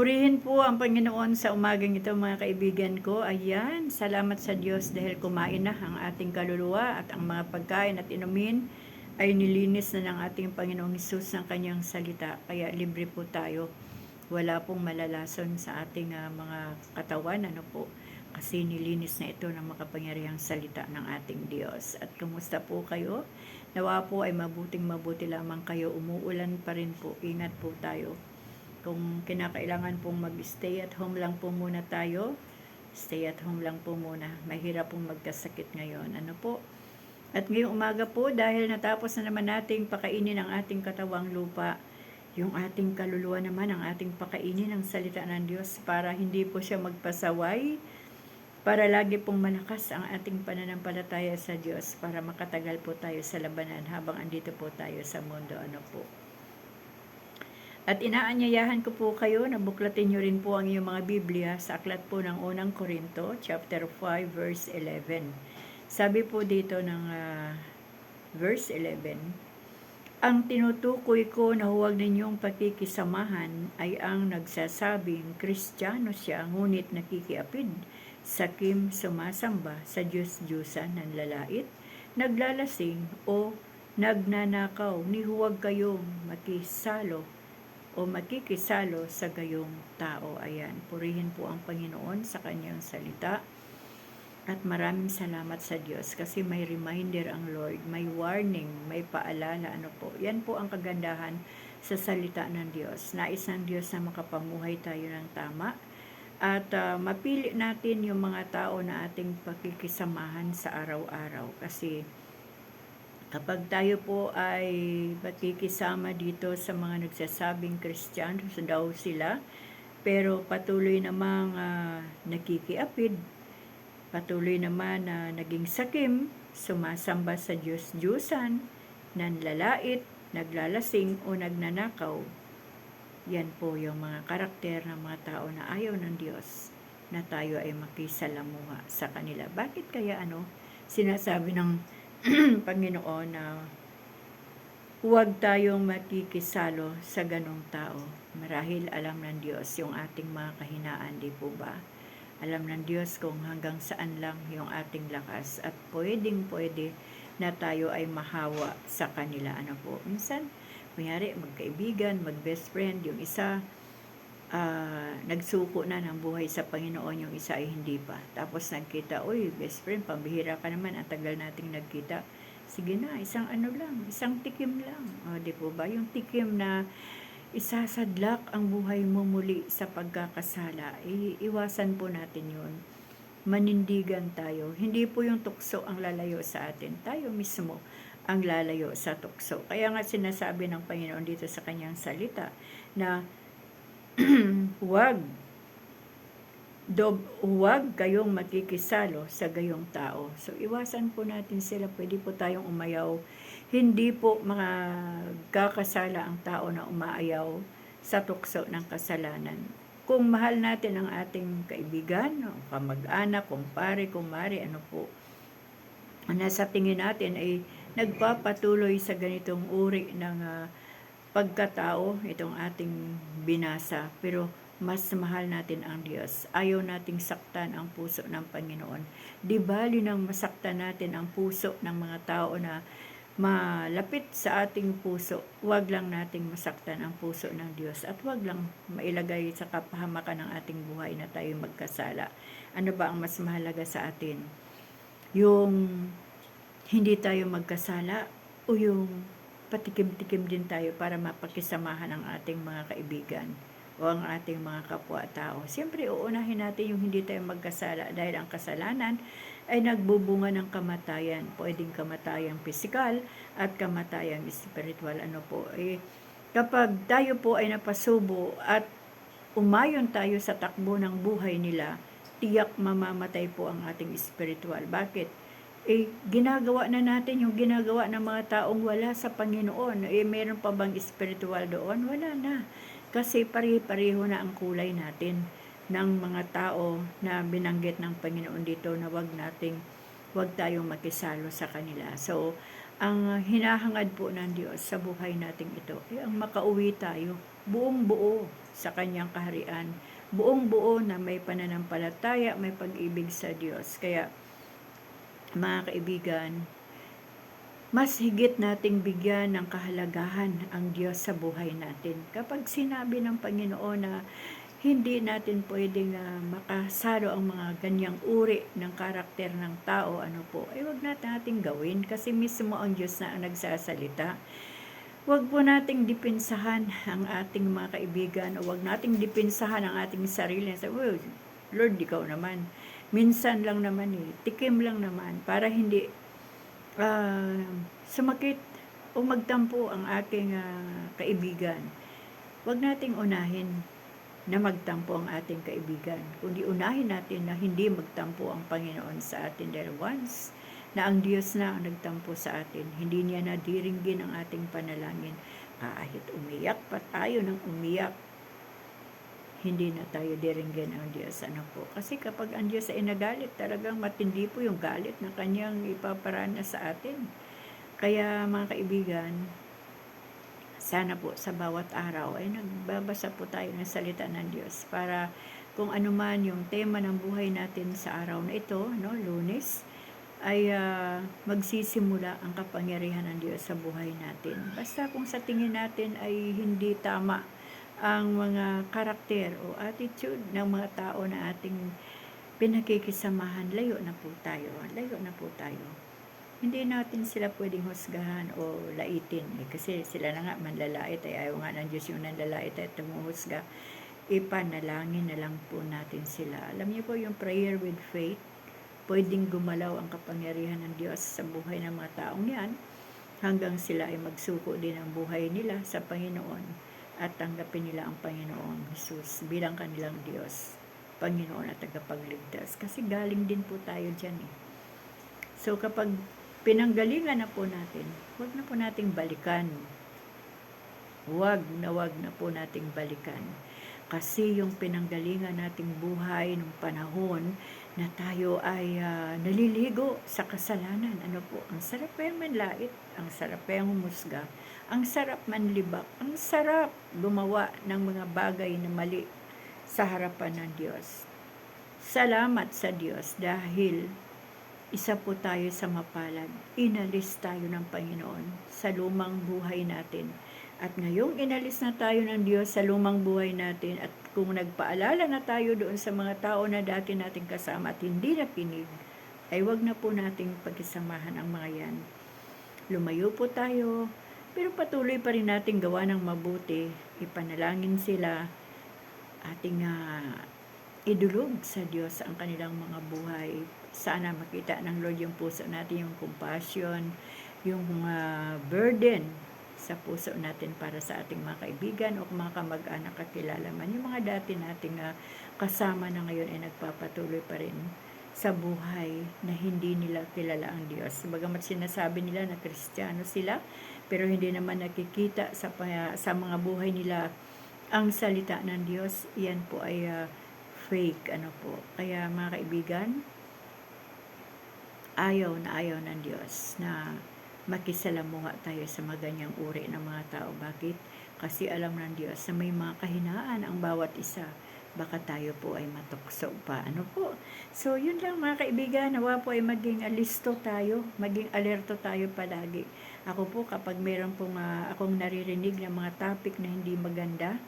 Purihin po ang Panginoon sa umagang ito mga kaibigan ko. Ayan, salamat sa Diyos dahil kumain na ang ating kaluluwa at ang mga pagkain at inumin ay nilinis na ng ating Panginoong Hesus ng kanyang salita. Kaya libre po tayo. Wala pong malalason sa ating ah, mga katawan. Ano po? Kasi nilinis na ito ng makapangyarihang salita ng ating Diyos. At kumusta po kayo? Nawa po ay mabuting mabuti lamang kayo. Umuulan pa rin po. Ingat po tayo kung kinakailangan pong mag-stay at home lang po muna tayo, stay at home lang po muna. Mahirap pong magkasakit ngayon. Ano po? At ngayong umaga po, dahil natapos na naman nating pakainin ang ating katawang lupa, yung ating kaluluwa naman, ang ating pakainin ng salita ng Diyos para hindi po siya magpasaway, para lagi pong malakas ang ating pananampalataya sa Diyos, para makatagal po tayo sa labanan habang andito po tayo sa mundo. Ano po? At inaanyayahan ko po kayo na buklatin nyo rin po ang iyong mga Biblia sa aklat po ng unang Korinto, chapter 5, verse 11. Sabi po dito ng ah, verse 11, Ang tinutukoy ko na huwag ninyong pakikisamahan ay ang nagsasabing Kristiyano siya ngunit nakikiapid, sakim sumasamba sa Diyos-Diyusan ng lalait, naglalasing o nagnanakaw, ni huwag kayong makisalo o makikisalo sa gayong tao. Ayan, purihin po ang Panginoon sa kanyang salita. At maraming salamat sa Diyos kasi may reminder ang Lord, may warning, may paalala. Ano po? Yan po ang kagandahan sa salita ng Diyos. Nais ng Diyos na makapamuhay tayo ng tama at ah, mapili natin yung mga tao na ating pakikisamahan sa araw-araw kasi Kapag tayo po ay makikisama dito sa mga nagsasabing Kristiyano daw sila, pero patuloy namang ah, nakikiapid, patuloy naman na naging sakim, sumasamba sa Diyos-Diyusan, nanlalait, naglalasing o nagnanakaw. Yan po yung mga karakter ng mga tao na ayaw ng Diyos na tayo ay makisalamuha sa kanila. Bakit kaya ano, sinasabi ng Panginoon na huwag tayong makikisalo sa ganong tao. Marahil alam ng Diyos yung ating mga kahinaan, di po ba? Alam ng Diyos kung hanggang saan lang yung ating lakas at pwedeng pwede na tayo ay mahawa sa kanila. Ano po? Minsan, kunyari, magkaibigan, mag-best friend, yung isa, ah, nagsuko na ng buhay sa Panginoon, yung isa ay hindi pa. Tapos nagkita, uy, best friend, pambihira ka naman, ang tagal nating nagkita. Sige na, isang ano lang, isang tikim lang. O, di po ba? Yung tikim na isasadlak ang buhay mo muli sa pagkakasala. I- iwasan po natin yun. Manindigan tayo. Hindi po yung tukso ang lalayo sa atin. Tayo mismo ang lalayo sa tukso. Kaya nga sinasabi ng Panginoon dito sa kanyang salita na huwag dob huwag kayong makikisalo sa gayong tao. So iwasan po natin sila, pwede po tayong umayaw. Hindi po magkakasala ang tao na umaayaw sa tukso ng kasalanan. Kung mahal natin ang ating kaibigan, o kamag-anak, kumpare, kumari, ano po, nasa tingin natin ay nagpapatuloy sa ganitong uri ng ah, pagkatao, itong ating binasa. Pero mas mahal natin ang Diyos. Ayaw nating saktan ang puso ng Panginoon. Di bali nang masaktan natin ang puso ng mga tao na malapit sa ating puso, wag lang nating masaktan ang puso ng Diyos at wag lang mailagay sa kapahamakan ng ating buhay na tayo magkasala. Ano ba ang mas mahalaga sa atin? Yung hindi tayo magkasala o yung patikim-tikim din tayo para mapakisamahan ang ating mga kaibigan o ang ating mga kapwa-tao. Siyempre, uunahin natin yung hindi tayo magkasala dahil ang kasalanan ay nagbubunga ng kamatayan. Pwedeng kamatayang pisikal at kamatayang spiritual. Ano po, eh, kapag tayo po ay napasubo at umayon tayo sa takbo ng buhay nila, tiyak mamamatay po ang ating spiritual. Bakit? Eh, ginagawa na natin yung ginagawa ng mga taong wala sa Panginoon. Eh, meron pa bang spiritual doon? Wala na. Kasi pare-pareho na ang kulay natin ng mga tao na binanggit ng Panginoon dito na wag nating wag tayong makisalo sa kanila. So, ang hinahangad po ng Diyos sa buhay nating ito, eh, ang makauwi tayo buong buo sa kanyang kaharian. Buong buo na may pananampalataya, may pag-ibig sa Diyos. Kaya, mga kaibigan, mas higit nating bigyan ng kahalagahan ang Diyos sa buhay natin. Kapag sinabi ng Panginoon na hindi natin pwedeng uh, makasalo ang mga ganyang uri ng karakter ng tao, ano po, ay wag natin natin gawin kasi mismo ang Diyos na ang nagsasalita. Huwag po nating dipinsahan ang ating mga kaibigan o huwag nating dipinsahan ang ating sarili. Sa, well, Lord, ikaw naman. Minsan lang naman eh, tikim lang naman para hindi uh, sumakit o magtampo ang aking uh, kaibigan. Huwag nating unahin na magtampo ang ating kaibigan. Kundi unahin natin na hindi magtampo ang Panginoon sa atin dahil once na ang Diyos na ang nagtampo sa atin, hindi niya nadiringgin ang ating panalangin. Kahit umiyak pa tayo ng umiyak, hindi na tayo diringgin ang Diyos. Ano po? Kasi kapag ang Diyos ay nagalit, talagang matindi po yung galit na kanyang ipaparana sa atin. Kaya mga kaibigan, sana po sa bawat araw ay nagbabasa po tayo ng salita ng Diyos para kung ano man yung tema ng buhay natin sa araw na ito, no, lunes, ay uh, magsisimula ang kapangyarihan ng Diyos sa buhay natin. Basta kung sa tingin natin ay hindi tama ang mga karakter o attitude ng mga tao na ating pinakikisamahan, layo na po tayo. Layo na po tayo. Hindi natin sila pwedeng husgahan o laitin. Eh, kasi sila na nga manlalait. Ay ayaw nga ng Diyos yung nanlalait at tumuhusga. Ipanalangin na lang po natin sila. Alam niyo po yung prayer with faith, pwedeng gumalaw ang kapangyarihan ng Diyos sa buhay ng mga taong yan hanggang sila ay magsuko din ang buhay nila sa Panginoon at tanggapin nila ang Panginoong Jesus bilang kanilang Diyos, Panginoon at tagapagligtas. Kasi galing din po tayo dyan eh. So kapag pinanggalingan na po natin, huwag na po nating balikan. Huwag na huwag na po nating balikan. Kasi yung pinanggalingan nating buhay ng panahon na tayo ay uh, naliligo sa kasalanan. Ano po? Ang sarap yung manlait, ang sarap yung humusga, ang sarap manlibak, ang sarap gumawa ng mga bagay na mali sa harapan ng Diyos. Salamat sa Diyos dahil isa po tayo sa mapalad. Inalis tayo ng Panginoon sa lumang buhay natin. At ngayong inalis na tayo ng Diyos sa lumang buhay natin at kung nagpaalala na tayo doon sa mga tao na dati nating kasama at hindi nakinig, ay wag na po nating pagkisamahan ang mga yan. Lumayo po tayo pero patuloy pa rin natin gawa ng mabuti. Ipanalangin sila. Ating uh, idulog sa Diyos ang kanilang mga buhay. Sana makita ng Lord yung puso natin, yung compassion, yung uh, burden sa puso natin para sa ating mga kaibigan o mga kamag-anak at kilala man. Yung mga dati nating uh, kasama na ngayon ay nagpapatuloy pa rin sa buhay na hindi nila kilala ang Diyos. Bagamat sinasabi nila na kristyano sila, pero hindi naman nakikita sa, sa mga buhay nila ang salita ng Diyos, yan po ay uh, fake, ano po. Kaya mga kaibigan, ayaw na ayaw ng Diyos na makisalamuha tayo sa mga ganyang uri ng mga tao. Bakit? Kasi alam ng Diyos na may mga kahinaan ang bawat isa baka tayo po ay matukso pa. Ano po? So, yun lang mga kaibigan. Nawa po ay maging alisto tayo, maging alerto tayo palagi. Ako po, kapag meron pong uh, akong naririnig ng mga topic na hindi maganda,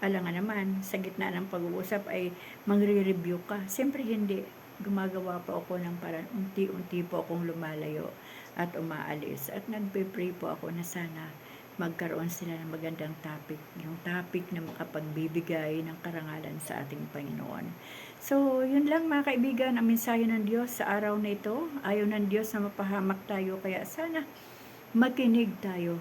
alam nga naman, sa gitna ng pag-uusap ay magre-review ka. Siyempre hindi. Gumagawa po ako ng parang unti-unti po akong lumalayo at umaalis. At nagpe-pray po ako na sana magkaroon sila ng magandang topic, yung topic na makapagbibigay ng karangalan sa ating Panginoon. So, yun lang mga kaibigan, ang mensahe ng Diyos sa araw na ito. Ayaw ng Diyos na mapahamak tayo, kaya sana makinig tayo.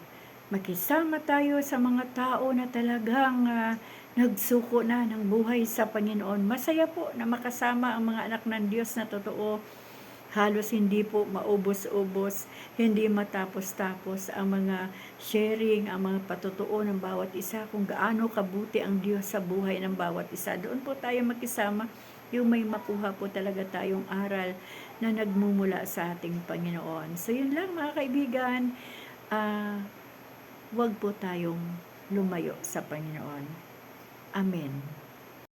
Makisama tayo sa mga tao na talagang uh, nagsuko na ng buhay sa Panginoon. Masaya po na makasama ang mga anak ng Diyos na totoo halos hindi po maubos-ubos, hindi matapos-tapos ang mga sharing, ang mga patutuo ng bawat isa, kung gaano kabuti ang Diyos sa buhay ng bawat isa. Doon po tayo makisama, yung may makuha po talaga tayong aral na nagmumula sa ating Panginoon. So yun lang mga kaibigan, uh, wag po tayong lumayo sa Panginoon. Amen.